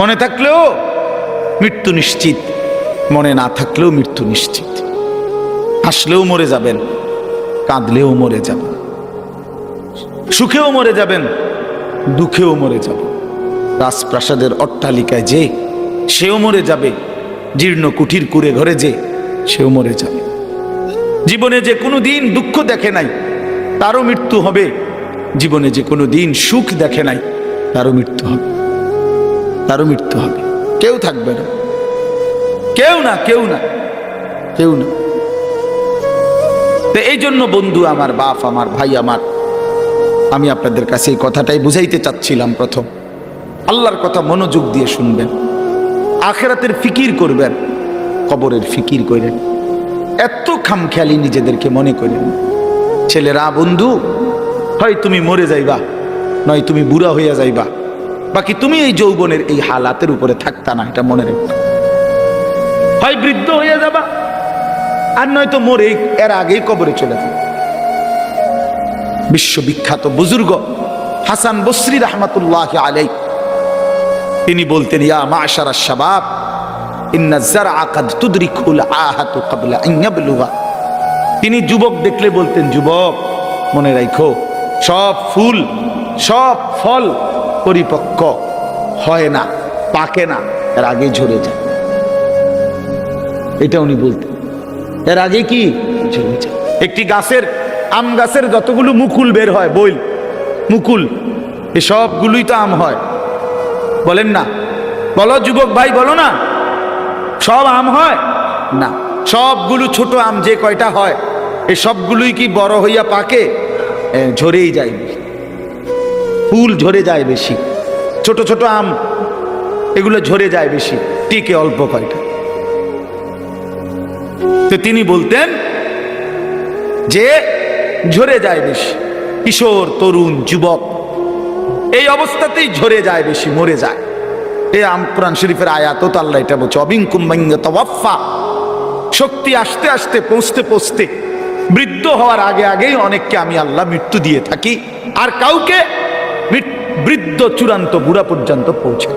মনে থাকলেও মৃত্যু নিশ্চিত। মনে না থাকলেও মৃত্যু নিশ্চিত। হাসলেও মরে যাবেন, কাঁদলেও মরে যাবেন, সুখেও মরে যাবেন, দুঃখেও মরে যাবেন। রাজপ্রাসাদের অট্টালিকায় যে সেও মরে যাবে, জীর্ণ কুঠির কুড়ে ঘরে যে সেও মরে যাবে। জীবনে যে কোনো দিন দুঃখ দেখে নাই, তারও মৃত্যু হবে। জীবনে যে কোনো দিন সুখ দেখে নাই, তারও মৃত্যু হবে। তারও মৃত্যু হবে। কেউ থাকবে না। কেউ না কেউ না। কেউ না। তো এই জন্য বন্ধু আমার বাপ আমার ভাই আমার আমি আপনাদের কাছে এই কথাটাই বুঝাইতে চাচ্ছিলাম প্রথম। আল্লাহর কথা মনোযোগ দিয়ে শুনবেন। আখেরাতের ফিকির করবেন। কবরের ফিকির করেন। এত খামখেয়ালি নিজেদেরকে মনে করেন। ছেলেরা বন্ধু হয় তুমি মরে যাইবা নয় তুমি বুড়া হইয়া যাইবা। বাকি তুমি এই যৌবনের এই হালাতের উপরে থাকতা না, এটা মনে রেখো। হয় বৃদ্ধ হইয়া যাবা, আর নয়তো মরে এর আগেই কবরে চলে যাবে। বিশ্ববিখ্যাত বুজুর্গ হাসান বসরি রহমতুল্লাহ আলাই তিনি বলতেন, ইয়া শাবাব ক্বাবলা আন ইয়াবলুগা। তিনি যুবক দেখলে বলতেন, যুবক, মনে রাখো সব ফুল, সব ফল পরিপক্ক হয় না, পাকে না, এর আগে ঝরে যায়। এটা উনি বলতেন। এর আগে কি? ঝরে যায়। একটি গাছের, আম গাছের যতগুলো মুকুল বের হয়, বইল, মুকুল এ সবগুলোই তো আম হয়। বলেন না। বলো যুবক ভাই, বলো না। সব আম হয়? না। সবগুলো ছোট আম যে কয়টা হয় এই সবগুলোই কি বড় হইয়া পাকে? ঝরেই যায়। ফুল ঝরে যায় বেশি। ছোট ছোট আম, এগুলো ঝরে যায় বেশি। টিকে অল্প কয়টা। তো তিনি বলতেন, যে ঝরে যায় বেশি, কিশোর, তরুণ, যুবক, এই অবস্থাতেই ঝরে যায় বেশি, মরে যায়। এ আম কোরআন শরীফের আয়াত তো আল্লাহ এটা বলছে অবিঙ্কুম তওয়াফা শক্তি আসতে আসতে পৌঁছতে পৌঁছতে বৃদ্ধ হওয়ার আগে আগেই অনেককে আমি আল্লাহ মৃত্যু দিয়ে থাকি। আর কাউকে বৃদ্ধ চূড়ান্ত বুড়া পর্যন্ত পৌঁছে